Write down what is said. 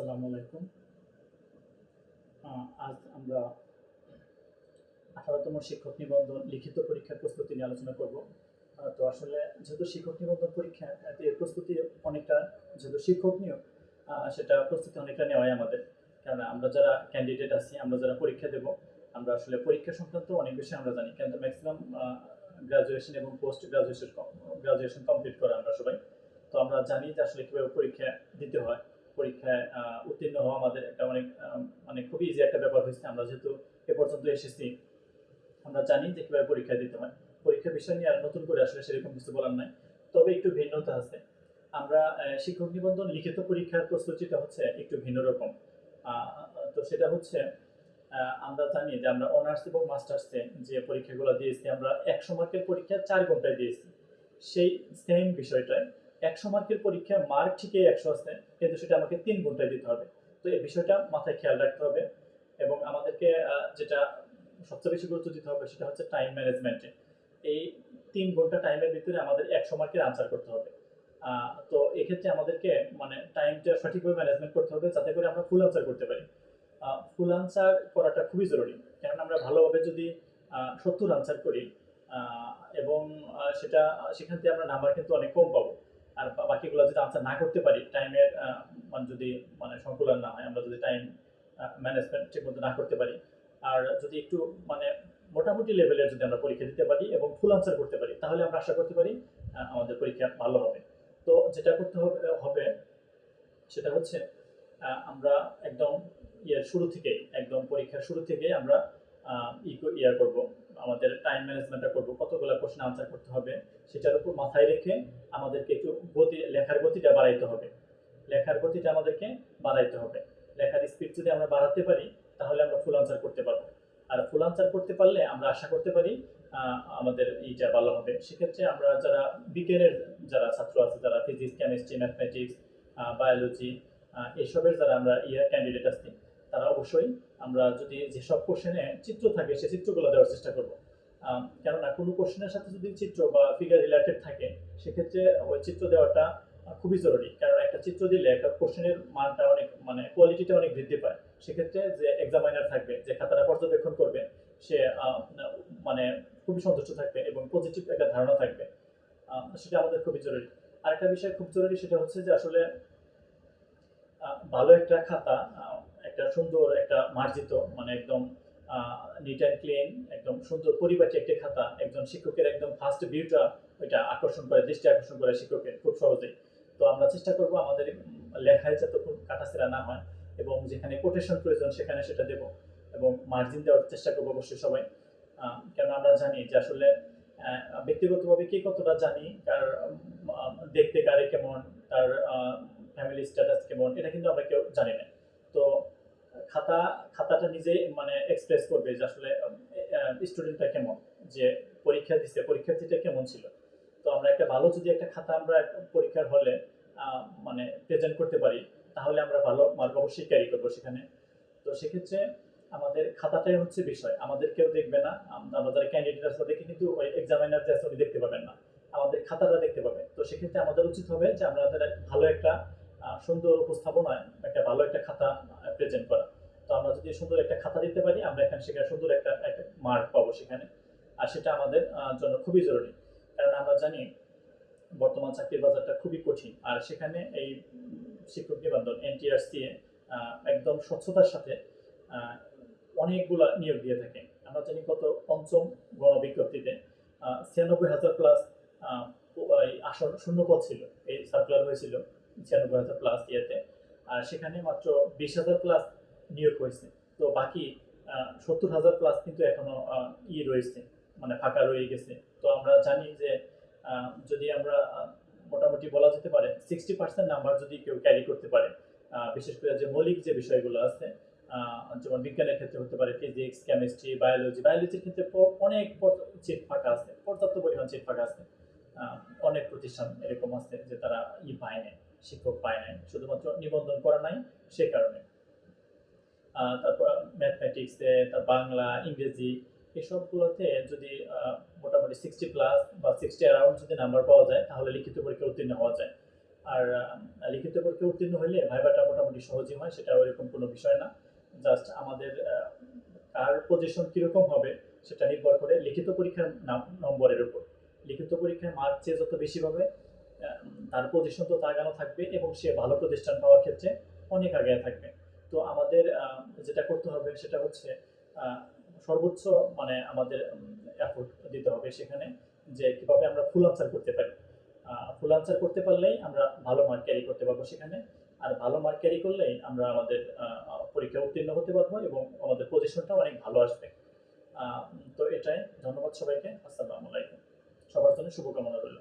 আসসালামু আলাইকুম। আজ আমরা আঠারোতম শিক্ষক নিবন্ধন লিখিত পরীক্ষার প্রস্তুতি নিয়ে আলোচনা করব। তো আসলে যেহেতু শিক্ষক নিবন্ধন পরীক্ষা এর প্রস্তুতি অনেকটা, যেহেতু শিক্ষক নিয়োগ সেটা প্রস্তুতি অনেকটা নেওয়াই আমাদের। কারণ আমরা যারা ক্যান্ডিডেট আছি, আমরা যারা পরীক্ষা দেব, আমরা আসলে পরীক্ষা সংক্রান্ত অনেক বেশি আমরা জানি। কিন্তু ম্যাক্সিমাম গ্রাজুয়েশন এবং পোস্ট গ্রাজুয়েশন গ্রাজুয়েশন কমপ্লিট করে আমরা সবাই। তো আমরা জানি যে আসলে কীভাবে পরীক্ষা দিতে হয়। পরীক্ষায় উত্তীর্ণ হওয়া আমাদের একটা অনেক মানে খুবই ইজি একটা ব্যাপার হয়েছে। আমরা যেহেতু এ পর্যন্ত এসেছি, আমরা জানি যে কীভাবে পরীক্ষা দিতে হয়। পরীক্ষা বিষয় নিয়ে আর নতুন করে আসলে সেরকম কিছু বলার নাই। তবে একটু ভিন্নতা আছে। আমরা শিক্ষক নিবন্ধন লিখিত পরীক্ষার প্রস্তুতিটা হচ্ছে একটু ভিন্ন রকম। তো সেটা হচ্ছে আমরা জানি যে আমরা অনার্স এবং মাস্টার্সে যে পরীক্ষাগুলো দিয়েছি, আমরা একশো মার্কের পরীক্ষা চার ঘন্টায় দিয়েছি। সেই সেম বিষয়টায় একশো মার্কের পরীক্ষায় মার্ক ঠিকই একশো আছে, কিন্তু সেটা আমাকে তিন ঘন্টায় দিতে হবে। তো এই বিষয়টা মাথায় খেয়াল রাখতে হবে এবং আমাদেরকে যেটা সবচেয়ে বেশি গুরুত্ব দিতে হবে সেটা হচ্ছে টাইম ম্যানেজমেন্টে এই তিন ঘণ্টা টাইমের ভিতরে আমাদের একশো মার্কের আনসার করতে হবে। তো এক্ষেত্রে আমাদেরকে মানে টাইমটা সঠিকভাবে ম্যানেজমেন্ট করতে হবে যাতে করে আমরা ফুল আনসার করতে পারি। ফুল আনসার করাটা খুবই জরুরি কারণ আমরা ভালোভাবে যদি সত্তর আনসার করি এবং সেটা, সেখান থেকে আমরা নাম্বার কিন্তু অনেক কম পাবো। আর বাকিগুলো যদি আনসার না করতে পারি টাইমের মানে যদি মানে সংকুলন না হয় আমরা যদি টাইম ম্যানেজমেন্ট ঠিকমতো না করতে পারি আর যদি একটু মানে মোটামুটি লেভেলের যদি আমরা পরীক্ষা দিতে পারি এবং ফুল আনসার করতে পারি তাহলে আমরা আশা করতে পারি আমাদের পরীক্ষা ভালো হবে। তো যেটা করতে হবে সেটা হচ্ছে আমরা একদম ইয়ের শুরু থেকেই একদম পরীক্ষার শুরু থেকে আমরা আহ, ই কো- ইয়ে করব। আমাদের টাইম ম্যানেজমেন্টটা করব, কতগুলো কোশ্চেন আনসার করতে হবে, সেটার উপর মাথায় রেখে আমাদেরকে একটু গতি, লেখার গতিটা বাড়াইতে হবে। লেখার গতিটা আমাদেরকে বাড়াইতে হবে। লেখার স্পিড যদি আমরা বাড়াতে পারি, তাহলে আমরা ফুল আনসার করতে পারব। আর ফুল আনসার করতে পারলে আমরা আশা করতে পারি আমাদের এইটা ভালো হবে, সেক্ষেত্রে আমরা যারা বিজ্ঞানের যারা ছাত্র আছে, যারা ফিজিক্স কেমিস্ট্রি ম্যাথমেটিক্স বায়োলজি এসবের যারা আমরা ইয়ে ক্যান্ডিডেট আছি তারা অবশ্যই আমরা যদি যেসব কোশ্চেনে চিত্র থাকে, সে চিত্রগুলো দেওয়ার চেষ্টা করব। কেননা কোনো কোশ্চেনের সাথে যদি চিত্র বা ফিগার রিলেটেড থাকে, সেক্ষেত্রে ওই চিত্র দেওয়াটা খুবই জরুরি। কারণ একটা চিত্র দিলে একটা কোশ্চেনের মানটা অনেক মানে কোয়ালিটিটা অনেক বৃদ্ধি পায়। সেক্ষেত্রে যে এক্সামাইনার থাকবে, যে খাতাটা পর্যবেক্ষণ করবে, সে মানে খুবই সন্তুষ্ট থাকবে এবং পজিটিভ একটা ধারণা থাকবে। সেটা আমাদের খুবই জরুরি। আরেকটা বিষয় খুব জরুরি, সেটা হচ্ছে যে আসলে ভালো একটা খাতা একটা সুন্দর একটা মার্জিত মানে একদম নিট অ্যান্ড ক্লিন একদম সুন্দর পরিপাটি একটা খাতা, একজন শিক্ষকের একদম ফার্স্ট ভিউটা ওইটা আকর্ষণ করে, দৃষ্টি আকর্ষণ করে শিক্ষকের খুব সহজেই। তো আমরা চেষ্টা করব আমাদের লেখায় যাতে খুব কাটাছেড়া না হয় এবং যেখানে কোটেশন প্রয়োজন সেখানে সেটা দেব এবং মার্জিন দেওয়ার চেষ্টা করব অবশ্যই সবাই। কেন আমরা জানি যে আসলে ব্যক্তিগতভাবে কে কতটা জানি তার দেখতে কারে কেমন, তার ফ্যামিলি স্ট্যাটাস কেমন, এটা কিন্তু আমরা কেউ জানি না। তো খাতা, খাতাটা নিজেই মানে এক্সপ্রেস করবে যে আসলে স্টুডেন্টটা কেমন? যে পরীক্ষা দিচ্ছে পরীক্ষার্থীটা কেমন ছিল? তো আমরা একটা ভালো যদি একটা খাতা আমরা পরীক্ষার হলে মানে প্রেজেন্ট করতে পারি, তাহলে আমরা ভালো মার্ক অবশ্যই ক্যারি করব সেখানে। তো সেক্ষেত্রে আমাদের খাতাটাই হচ্ছে বিষয়। আমাদের কেউ দেখবে না আম- আমরা যারা ক্যান্ডিডেট আছে তাদেরকে কিন্তু ওই এক্সামিনার যে উনি দেখতে পাবেন না। আমাদের খাতাটা দেখতে পাবে তো সেক্ষেত্রে আমাদের উচিত হবে যে আমরা ভালো একটা সুন্দর উপস্থাপনায় একটা ভালো একটা খাতা প্রেজেন্ট করা। তো আমরা যদি সুন্দর একটা খাতা দিতে পারি, আমরা এখানে সেখানে সুন্দর একটা একটা মার্ক পাবো সেখানে। আর সেটা আমাদের জন্য খুবই জরুরি। কারণ আমরা জানি বর্তমান চাকরির বাজারটা খুবই কঠিন। আর সেখানে এই শিক্ষক নিবন্ধন এনটিআরসি একদম স্বচ্ছতার সাথে অনেকগুলা নিয়োগ দিয়ে থাকে। আমরা জানি কত পঞ্চম গণবিজ্ঞপ্তিতে ছিয়ানব্বই হাজার প্লাস আসন শূন্য পদ ছিল, এই সার্কুলার হয়েছিল ছিয়ানব্বই হাজার প্লাস ইয়েতে আর সেখানে মাত্র বিশ হাজার প্লাস নিয়োগ হয়েছে। তো বাকি সত্তর হাজার প্লাস কিন্তু এখনও ই রয়েছে মানে ফাঁকা রয়ে গেছে। তো আমরা জানি যে যদি আমরা মোটামুটি বলা যেতে পারে সিক্সটি পার্সেন্ট নাম্বার যদি কেউ ক্যারি করতে পারে বিশেষ করে যে মৌলিক যে বিষয়গুলো আছে যেমন বিজ্ঞানের ক্ষেত্রে হতে পারে ফিজিক্স কেমিস্ট্রি বায়োলজি বায়োলজির ক্ষেত্রে অনেক চিট ফাঁকা আছে, পর্যাপ্ত পরিমাণ চিট ফাঁকা আছে। অনেক প্রতিষ্ঠান এরকম আছে যে তারা ই পায় নাই, শিক্ষক পায় নাই, শুধুমাত্র নিবন্ধন করা নাই, সে কারণে। তারপর ম্যাথমেটিক্সে তার বাংলা ইংরেজি এসবগুলোতে যদি মোটামুটি সিক্সটি প্লাস বা সিক্সটি অ্যারাউন্ড যদি নাম্বার পাওয়া যায় তাহলে লিখিত পরীক্ষা উত্তীর্ণ হওয়া যায়। আর লিখিত পরীক্ষা উত্তীর্ণ হলে ভাইবাটা মোটামুটি সহজই হয় সেটা ওইরকম কোনো বিষয় না। জাস্ট আমাদের কার পজিশন কীরকম হবে সেটা নির্ভর করে লিখিত পরীক্ষার নাম- নম্বরের উপর। লিখিত পরীক্ষায় মার্ক চেয়ে যত বেশি আহ, তার পজিশন তো তাগানো থাকবে এবং সে ভালো প্রতিষ্ঠান পাওয়ার ক্ষেত্রে অনেক আগে থাকবে। তো আমাদের যেটা করতে হবে সেটা হচ্ছে সর্বোচ্চ মানে আমাদের এফোর্ট দিতে হবে সেখানে যে কীভাবে আমরা ফুল আনসার করতে পারি। ফুল আনসার করতে পারলেই আমরা ভালো মার্ক ক্যারি করতে পারব সেখানে। আর ভালো মার্ক ক্যারি করলেই আমরা আমাদের পরীক্ষা উত্তীর্ণ হতে পারব এবং আমাদের পজিশনটা অনেক ভালো আসবে। তো এটাই। ধন্যবাদ সবাইকে। আসসালামু আলাইকুম। সবার জন্য শুভকামনা রইল।